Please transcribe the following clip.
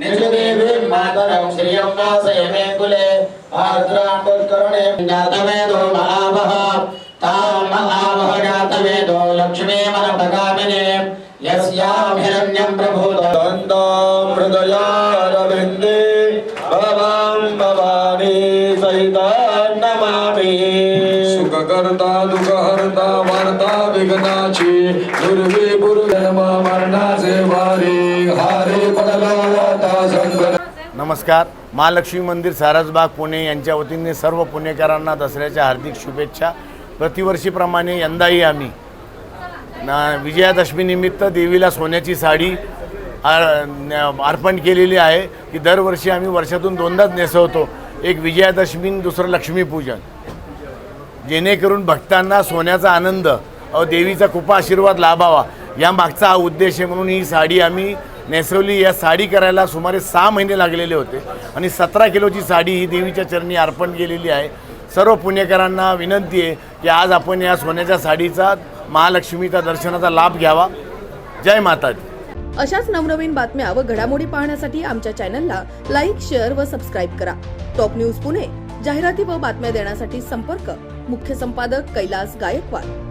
निजदेवीं मातरं श्रियं वासय मे कुले आर्द्रां तत्करुणे जातवेदो महावः तां महावः जातवेदो लक्ष्मीमनपगामिने यस्यां हिरण्यं प्रभूतं। हृदयारविन्दे भवां भवानी सहितां नमामि सुखकर्ता दुःखहर्ता वार्ता विघ्नाची दुर्वी बुर्जन्म मरणाचे वारी। नमस्कार. महालक्ष्मी मंदिर सारसबाग पुणे यांच्या वतीने सर्व पुणेकरांना दसऱ्याच्या हार्दिक शुभेच्छा. प्रतिवर्षीप्रमाणे यंदाही आम्ही ना विजयादशमीनिमित्त देवीला सोन्याची साडी अर्पण केलेली आहे की दरवर्षी आम्ही वर्षातून दोनदाच नेसवतो. एक विजयादशमी दुसरं लक्ष्मीपूजन. जेणेकरून भक्तांना सोन्याचा आनंद अ देवीचा कृपा आशीर्वाद लाभावा. या मागचा हा उद्देश आहे म्हणून ही साडी आम्ही नेसवली या साडी करायला सुमारे सहा महिने लागलेले होते. आणि सतरा किलोची साडी ही देवीच्या चरणी अर्पण केलेली आहे. सर्व पुणेकरांना विनंती आहे की आज आपण या सोन्याच्या साडीचा महालक्ष्मीचा दर्शनाचा लाभ घ्यावा. जय माता अशाच नवनवीन बातम्या व घडामोडी पाहण्यासाठी आमच्या चॅनलला लाईक शेअर व सबस्क्राईब करा. टॉप न्यूज पुणे जाहिराती व बातम्या देण्यासाठी संपर्क. मुख्य संपादक कैलास गायकवाड.